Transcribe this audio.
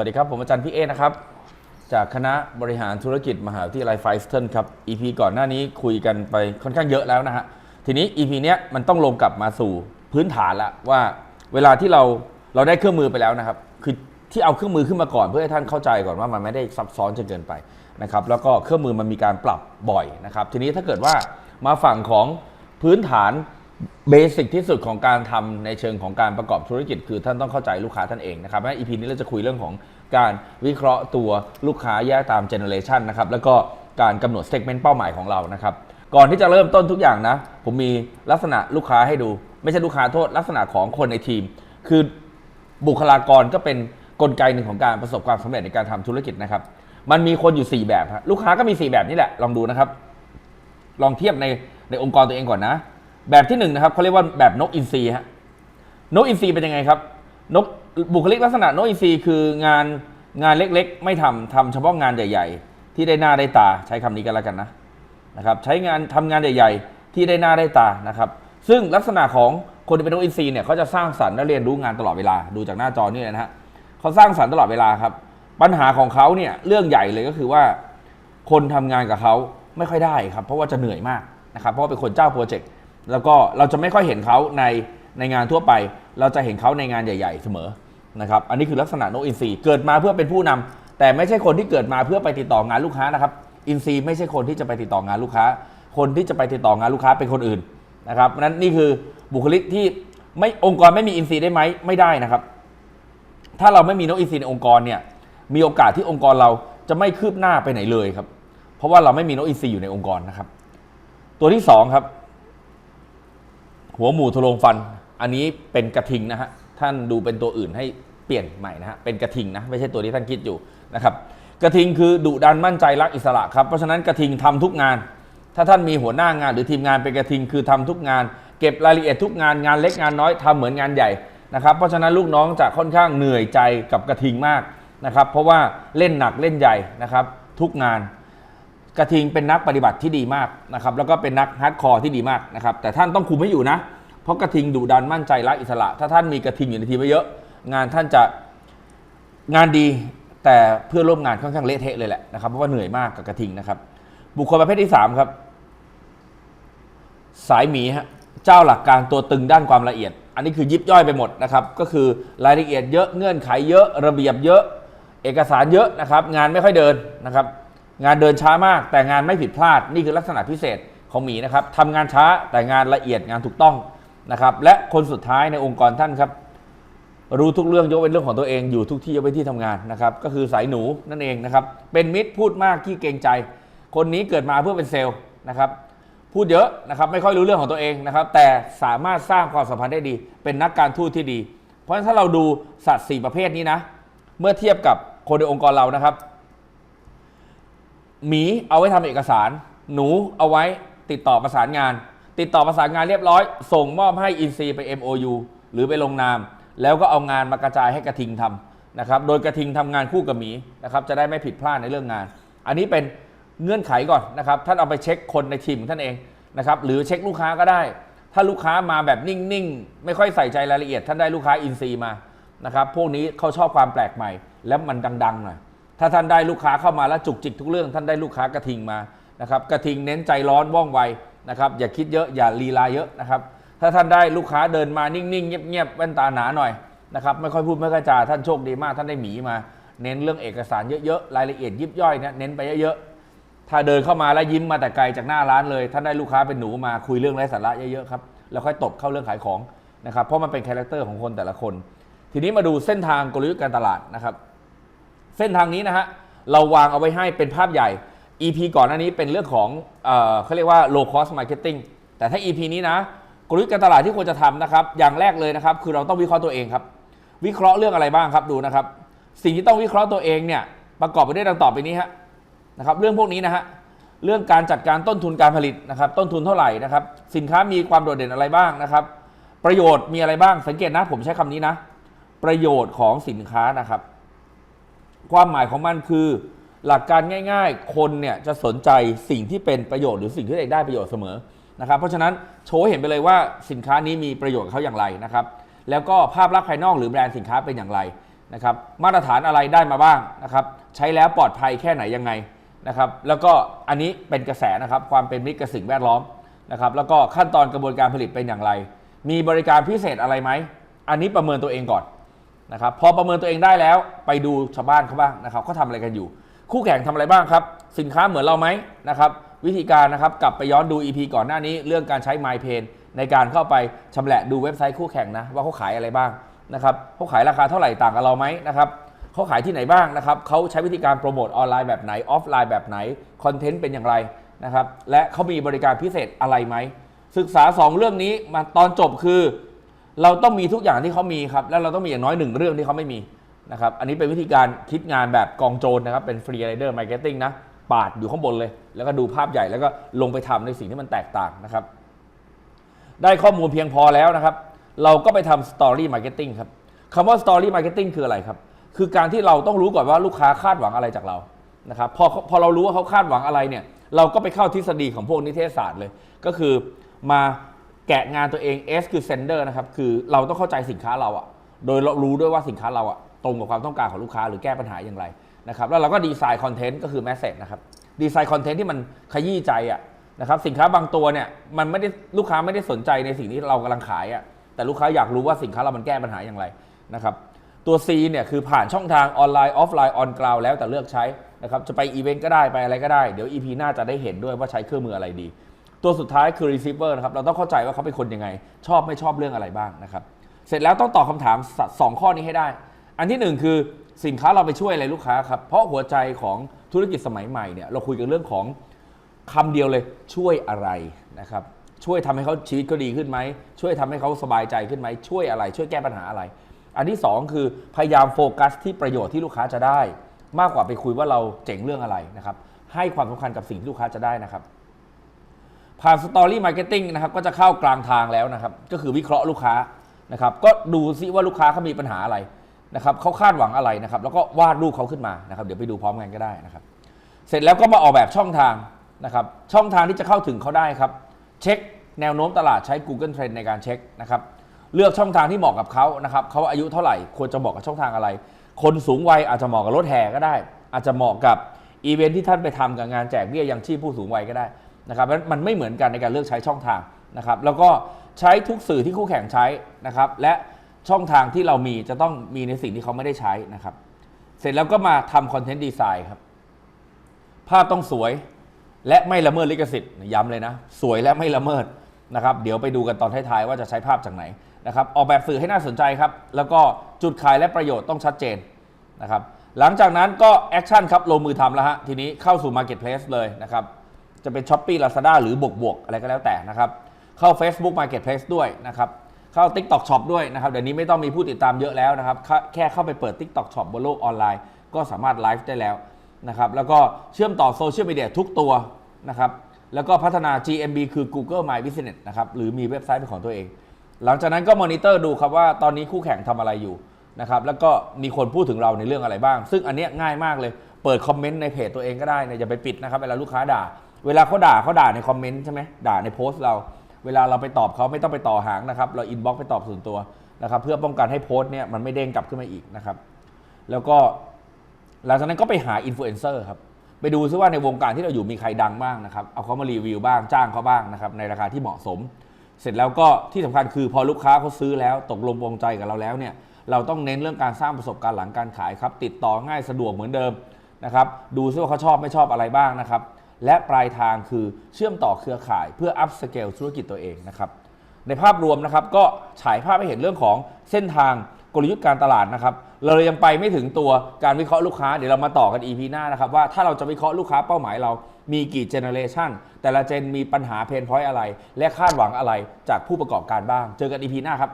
วัสดีครับ ผมอาจารย์พี่เอนะครับ จากคณะบริหารธุรกิจมหาวิทยาลัยไฟสเทนครับ EP ก่อนหน้านี้คุยกันไปค่อนข้างเยอะแล้วนะฮะ ทีนี้ EP เนี้ยมันต้องลงกลับมาสู่พื้นฐานละว่าเวลาที่เราเราได้เครื่องมือไปแล้วนะครับ คือที่เอาเครื่องมือขึ้นมาก่อนเพื่อให้ท่านเข้าใจก่อนว่ามันไม่ได้ซับซ้อนจนเกินไปนะครับ แล้วก็เครื่องมือมันมีการปรับบ่อยนะครับ ทีนี้ถ้าเกิดว่ามาฝั่งของพื้นฐาน เบสิกที่สุดของการทำในเชิงของการประกอบธุรกิจ คือท่านต้องเข้าใจลูกค้าท่านเองนะครับใน EP นี้เราจะคุยเรื่องของการวิเคราะห์ตัวลูกค้าแยกตามเจเนอเรชันนะครับแล้วก็การกำหนดเซกเมนต์เป้าหมายของเรานะครับก่อนที่จะเริ่มต้นทุกอย่างนะ ผมมีลักษณะลูกค้าให้ดู ไม่ใช่ลูกค้าโทษลักษณะของคนในทีม คือบุคลากรก็เป็นกลไกหนึ่งของการประสบความสำเร็จในการทำธุรกิจนะครับ มันมีคนอยู่ 4 แบบ ลูกค้าก็มี 4 แบบนี่แหละ ลองดูนะครับ ลองเทียบในในองค์กรตัวเองก่อนนะ แบบที่หนึ่งนะครับเขาเรียกว่าแบบนกอินทรีฮะนกอินทรีเป็นยังไงครับ นกบุคลิกลักษณะนกอินทรีคืองานงานเล็กๆ ไม่ทำทำเฉพาะงานใหญ่ ๆ ที่ได้หน้าได้ตาใช้คำนี้กันแล้วกันนะนะครับใช้งานทำงานใหญ่ ๆ ที่ได้หน้าได้ตานะครับ ซึ่งลักษณะของคนที่เป็นนกอินทรีเนี่ยเขาจะสร้างสรรค์และเรียนรู้งานตลอดเวลาดูจากหน้าจอนี่เลยนะฮะเขาสร้างสรรค์ตลอดเวลาครับ ปัญหาของเขาเนี่ยเรื่องใหญ่เลยก็คือว่า คนทำงานกับเขาไม่ค่อยได้ครับ เพราะว่าจะเหนื่อยมากนะครับเพราะว่าเป็นคนเจ้าโปรเจกต์ แล้วก็เราจะไม่ค่อยเห็นเขาในในงานทั่วไป เราจะเห็นเขาในงานใหญ่ ๆ เสมอนะครับอันนี้คือลักษณะนกอินทรีเกิดมาเพื่อเป็นผู้นำแต่ไม่ใช่คนที่เกิดมาเพื่อไปติดต่องานลูกค้านะครับอินทรีไม่ใช่คนที่จะไปติดต่องานลูกค้า คนที่จะไปติดต่องานลูกค้าเป็นคนอื่นนะครับนั้นนี่คือบุคลิกที่ไม่องค์กรไม่มีอินทรีได้ไหมไม่ได้นะครับ ถ้าเราไม่มีนกอินทรีในองค์กรเนี่ยมีโอกาสที่องค์กรเราจะไม่คืบหน้าไปไหนเลยครับ เพราะว่าเราไม่มีนกอินทรีอยู่ในองค์กรนะครับ ตัวที่สองครับ หัวหมูทะลวงฟัน อันนี้เป็นกระทิงนะฮะ ท่านดูเป็นตัวอื่นให้เปลี่ยนใหม่นะฮะ เป็นกระทิงนะ ไม่ใช่ตัวที่ท่านคิดอยู่นะครับ กระทิงคือดุดันมั่นใจรักอิสระครับ เพราะฉะนั้นกระทิงทำทุกงาน ถ้าท่านมีหัวหน้างานหรือทีมงานเป็นกระทิงคือทำทุกงาน เก็บรายละเอียดทุกงานงานเล็กงานน้อยทำเหมือนงานใหญ่นะครับ เพราะฉะนั้นลูกน้องจะค่อนข้างเหนื่อยใจกับกระทิงมากนะครับ เพราะว่าเล่นหนักเล่นใหญ่นะครับทุกงาน กระทิงเป็นนักปฏิบัติที่ดีมากนะครับแล้วก็เป็นนักฮาร์ดคอร์ที่ดีมากนะครับแต่ท่านต้องคุมให้อยู่นะ เพราะกระทิงดุดันมั่นใจรักอิสระ ถ้าท่านมีกระทิงอยู่ในทีมเยอะ งานท่านจะงานดีแต่เพื่อนร่วมงานค่อนข้างเละเทะเลยแหละนะครับเพราะว่าเหนื่อยมากกับกระทิงนะครับ บุคคลประเภทที่สามครับ สายหมีฮะเจ้าหลักการตัวตึงด้านความละเอียด อันนี้คือยิบย่อยไปหมดนะครับ ก็คือรายละเอียดเยอะเงื่อนไขเยอะระเบียบเยอะ เอกสารเยอะนะครับ งานไม่ค่อยเดินนะครับ งานเดินช้ามาก แต่งานไม่ผิดพลาดนี่คือลักษณะพิเศษของหมีนะครับทำงานช้าแต่งานละเอียดงานถูกต้องนะครับ และคนสุดท้ายในองค์กรท่านครับรู้ทุกเรื่องยกเว้นเรื่องของตัวเองอยู่ทุกที่ยกเว้นที่ทำงานนะครับก็คือสายหนูนั่นเองนะครับเป็นมิตรพูดมากขี้เกรงใจ คนนี้เกิดมาเพื่อเป็นเซลล์นะครับพูดเยอะนะครับไม่ค่อยรู้เรื่องของตัวเองนะครับแต่สามารถสร้างความสัมพันธ์ได้ดี เป็นนักการทูตที่ดี เพราะฉะนั้นถ้าเราดูสัตว์4ประเภทนี้นะ เมื่อเทียบกับคนในองค์กรเรานะครับ หมีเอาไว้ทำเอกสาร หนูเอาไว้ติดต่อประสานงาน ติดต่อประสานงานเรียบร้อย ส่งมอบให้อินซีไป MOU หรือไปลงนาม แล้วก็เอางานมากระจายให้กระทิงทำนะครับโดยกระทิงทำงานคู่กับหมีนะครับจะได้ไม่ผิดพลาดในเรื่องงาน อันนี้เป็นเงื่อนไขก่อนนะครับท่านเอาไปเช็คคนในทีมท่านเองนะครับหรือเช็คลูกค้าก็ได้ ถ้าลูกค้ามาแบบนิ่งๆ ไม่ค่อยใส่ใจรายละเอียด ท่านได้ลูกค้าอินซีมานะครับพวกนี้เขาชอบความแปลกใหม่ แล้วมันดังๆหน่อย ถ้าท่านได้ลูกค้าเข้ามาแล้วจุกจิกทุกเรื่อง ท่านได้ลูกค้ากระทิงมานะครับกระทิงเน้นใจร้อนว่องไวนะครับอย่าคิดเยอะอย่าลีลาเยอะนะครับถ้าท่านได้ลูกค้าเดินมานิ่งๆเงียบๆแว่นตาหนาหน่อยนะครับไม่ค่อยพูดไม่ค่อยจาท่านโชคดีมาก ท่านได้หมีมา เน้นเรื่องเอกสารเยอะๆรายละเอียดยิบย่อยเนี่ยเน้นไปเยอะๆถ้าเดินเข้ามาแล้วยิ้มมาแต่ไกลจากหน้าร้านเลย ท่านได้ลูกค้าเป็นหนูมาคุยเรื่องไร้สาระเยอะๆครับแล้วค่อยตบเข้าเรื่องขายของนะครับเพราะมันเป็นคาแรคเตอร์ของคนแต่ละคน ทีนี้มาดูเส้นทางกลยุทธ์การตลาดนะครับ เส้นทางนี้นะฮะเราวางเอาไว้ให้เป็นภาพใหญ่ EP ก่อนหน้านี้เป็นเรื่องของเออเขาเรียกว่า low cost marketing แต่ถ้า EP นี้นะกลยุทธ์การตลาดที่ควรจะทำนะครับ อย่างแรกเลยนะครับ คือเราต้องวิเคราะห์ตัวเองครับ วิเคราะห์เรื่องอะไรบ้างครับดูนะครับ สิ่งที่ต้องวิเคราะห์ตัวเองเนี่ยประกอบไปด้วยดังต่อไปนี้ฮะนะครับ เรื่องพวกนี้นะฮะเรื่องการจัดการต้นทุนการผลิตนะครับ ต้นทุนเท่าไหร่นะครับ สินค้ามีความโดดเด่นอะไรบ้างนะครับ ประโยชน์มีอะไรบ้างสังเกตนะผมใช้คำนี้นะ ประโยชน์ของสินค้านะครับ ความหมายของมันคือ หลักการง่าย ๆ คนเนี่ยจะสนใจสิ่งที่เป็นประโยชน์หรือสิ่งที่ตัวเองได้ประโยชน์เสมอนะครับ เพราะฉะนั้นโชว์ให้เห็นไปเลยว่าสินค้านี้มีประโยชน์กับเขาอย่างไรนะครับ แล้วก็ภาพลักษณ์ภายนอกหรือแบรนด์สินค้าเป็นอย่างไรนะครับ มาตรฐานอะไรได้มาบ้างนะครับ ใช้แล้วปลอดภัยแค่ไหนยังไงนะครับ แล้วก็อันนี้เป็นกระแสนะครับความเป็นมิตรกับสิ่งแวดล้อมนะครับ แล้วก็ขั้นตอนกระบวนการผลิตเป็นอย่างไร มีบริการพิเศษอะไรไหม อันนี้ประเมินตัวเองก่อน นะครับพอประเมินตัวเองได้แล้วไปดูชาวบ้านเขาบ้างนะครับเขาทำอะไรกันอยู่ คู่แข่งทำอะไรบ้างครับ สินค้าเหมือนเราไหมนะครับวิธีการนะครับกลับไปย้อนดู EP ก่อนหน้านี้ เรื่องการใช้ My p a n ในการเข้าไปชำแหละดูเว็บไซต์คู่แข่งนะว่าเขาขายอะไรบ้างนะครับเขาขายราคาเท่าไหร่ต่างกับเราไหมนะครับเขาขายที่ไหนบ้างนะครับเขาใช้วิธีการโปรโมทออนไลน์แบบไหนออฟไลน์แบบไหนคอนเทนต์เป็นอย่างไรนะครับและเขามีบริการพิเศษอะไรไหมศึกษา 2 เรื่องนี้มาตอนจบคือ เราต้องมีทุกอย่างที่เขามีครับ แล้วเราต้องมีอย่างน้อยหนึ่งเรื่องที่เขาไม่มีนะครับ อันนี้เป็นวิธีการคิดงานแบบกองโจรนะครับ เป็นฟรีไรเดอร์มาร์เก็ตติ้งนะ ปาดอยู่ข้างบนเลย แล้วก็ดูภาพใหญ่ แล้วก็ลงไปทำในสิ่งที่มันแตกต่างนะครับ ได้ข้อมูลเพียงพอแล้วนะครับ เราก็ไปทำสตอรี่มาร์เก็ตติ้งครับคำว่าสตอรี่มาร์เก็ตติ้งคืออะไรครับ คือการที่เราต้องรู้ก่อนว่าลูกค้าคาดหวังอะไรจากเรา นะครับ พอพอเรารู้ว่าเขาคาดหวังอะไรเนี่ย เราก็ไปเข้าทฤษฎีของพวกนิเทศศาสตร์เลย ก็คือมา แกะงานตัวเอง S คือ sender นะครับ คือเราต้องเข้าใจสินค้าเราอะโดยเรารู้ด้วยว่าสินค้าเราอะตรงกับความต้องการของลูกค้าหรือแก้ปัญหาอย่างไรนะครับ แล้วเราก็ดีไซน์คอนเทนต์ก็คือแมสเซจนะครับ ดีไซน์คอนเทนต์ที่มันขยี้ใจอะนะครับ สินค้าบางตัวเนี่ยมันไม่ได้ลูกค้าไม่ได้สนใจในสิ่งที่เรากำลังขายอะแต่ลูกค้าอยากรู้ว่าสินค้าเรามันแก้ปัญหาอย่างไรนะครับ ตัว C เนี่ยคือผ่านช่องทางออนไลน์ออฟไลน์ออนกราวแล้วแต่เลือกใช้นะครับ จะไปอีเวนต์ก็ได้ไปอะไรก็ได้ เดี๋ยว EP หน้าจะได้เห็นด้วยว่าใช้เครื่องมืออะไรดี ตัวสุดท้ายคือ receiver นะครับ เราต้องเข้าใจว่าเขาเป็นคนยังไง ชอบไม่ชอบเรื่องอะไรบ้างนะครับ เสร็จแล้วต้องตอบคำถามสองข้อนี้ให้ได้ อันที่หนึ่งคือสินค้าเราไปช่วยอะไรลูกค้าครับ เพราะหัวใจของธุรกิจสมัยใหม่เนี่ยเราคุยกันเรื่องของคำเดียวเลยช่วยอะไรนะครับ ช่วยทำให้เขาชีวิตเขาดีขึ้นไหม ช่วยทำให้เขาสบายใจขึ้นไหม ช่วยอะไร ช่วยแก้ปัญหาอะไร อันที่สองคือพยายามโฟกัสที่ประโยชน์ที่ลูกค้าจะได้ มากกว่าไปคุยว่าเราเจ๋งเรื่องอะไรนะครับ ให้ความสำคัญกับสิ่งที่ลูกค้าจะได้นะครับ ผ่านสตอรี่มาร์เก็ตติ้งนะครับก็จะเข้ากลางทางแล้วนะครับ ก็คือวิเคราะห์ลูกค้านะครับก็ดูซิว่าลูกค้าเขามีปัญหาอะไรนะครับเขาคาดหวังอะไรนะครับแล้วก็วาดรูปเขาขึ้นมานะครับเดี๋ยวไปดูพร้อมกันก็ได้นะครับ เสร็จแล้วก็มาออกแบบช่องทางนะครับช่องทางที่จะเข้าถึงเขาได้ครับเช็คแนวโน้มตลาดใช้ Google Trend ในการเช็คนะครับเลือกช่องทางที่เหมาะกับเขานะครับเขาอายุเท่าไหร่ควรจะเหมาะกับช่องทางอะไร คนสูงวัยอาจจะเหมาะกับรถแห่ก็ได้ อาจจะเหมาะกับอีเวนท์ที่ท่านไปทำกับงานแจกเบี้ยยังชีพผู้สูงวัยก็ได้ นะครับมันไม่เหมือนกันในการเลือกใช้ช่องทางนะครับ แล้วก็ใช้ทุกสื่อที่คู่แข่งใช้นะครับ และช่องทางที่เรามีจะต้องมีในสิ่งที่เขาไม่ได้ใช้นะครับ เสร็จแล้วก็มาทำคอนเทนต์ดีไซน์ครับ ภาพต้องสวยและไม่ละเมิดลิขสิทธิ์ย้ำเลยนะ สวยและไม่ละเมิดนะครับ เดี๋ยวไปดูกันตอนท้ายๆว่าจะใช้ภาพจากไหนนะครับ ออกแบบสื่อให้น่าสนใจครับ แล้วก็จุดขายและประโยชน์ต้องชัดเจนนะครับ หลังจากนั้นก็แอคชั่นครับ ลงมือทำแล้วฮะ ทีนี้เข้าสู่ Marketplace เลยนะครับ จะเป็น s h อ p e e Lazada หรือบวกบวกอะไรก็แล้วแต่นะครับ เข้า Facebook Marketplace ด้วยนะครับ เข้า TikTok Shop ด้วยนะครับ เดี๋ยวนี้ไม่ต้องมีผู้ติดตามเยอะแล้วนะครับ แค่เข้าไปเปิด TikTok Shop บนโลกออนไลน์ ก็สามารถไลฟ์ได้แล้วนะครับ แล้วก็เชื่อมต่อโซเชียลมีเดียทุกตัวนะครับ แล้วก็พัฒนา GMB คือ Google My Business นะครับ หรือมีเว็บไซต์เป็นของตัวเอง หลังจากนั้นก็มอนิเตอร์ดูครับว่าตอนนี้คู่แข่งทำอะไรอยู่นะครับแล้วก็มีคนพูดถึงเราในเรื่องอะไรบ้าง ซึ่งอันนี้ง่ายมากเลย เปิดคอมเมนต์ในเพจตัวเองก็ได้นะอย่าไปปิดนะครับเวลาลูกค้าด่า เวลาเขาด่าเขาด่าในคอมเมนต์ใช่ไหมด่าในโพสต์เรา เวลาเราไปตอบเขาไม่ต้องไปต่อหางนะครับ เราอินบ็อกไปตอบส่วนตัวนะครับเพื่อป้องกันให้โพสต์เนี่ยมันไม่เด้งกลับขึ้นมาอีกนะครับ แล้วก็หลังจากนั้นก็ไปหาอินฟลูเอนเซอร์ครับไปดูซิว่าในวงการที่เราอยู่มีใครดังบ้างนะครับ เอาเขามารีวิวบ้างจ้างเขาบ้างนะครับในราคาที่เหมาะสม เสร็จแล้วก็ที่สำคัญคือพอลูกค้าเขาซื้อแล้วตกลงปรงใจกับเราแล้วเนี่ยเราต้องเน้นเรื่องการสร้างประสบการณ์หลังการขายครับ ติดต่อง่ายสะดวกเหมือนเดิมนะครับ ดูซิว่าเขาชอบไม่ชอบอะไรบ้างนะครับ และปลายทางคือเชื่อมต่อเครือข่ายเพื่ออัพสเกลธุรกิจตัวเองนะครับในภาพรวมนะครับก็ฉายภาพให้เห็นเรื่องของเส้นทางกลยุทธ์การตลาดนะครับเรายังไปไม่ถึงตัวการวิเคราะห์ลูกค้าเดี๋ยวเรามาต่อกัน EP หน้านะครับว่าถ้าเราจะวิเคราะห์ลูกค้าเป้าหมายเรามีกี่เจเนอเรชันแต่ละเจนมีปัญหาเพนพอยต์อะไร และคาดหวังอะไรจากผู้ประกอบการบ้าง เจอกัน EP หน้าครับ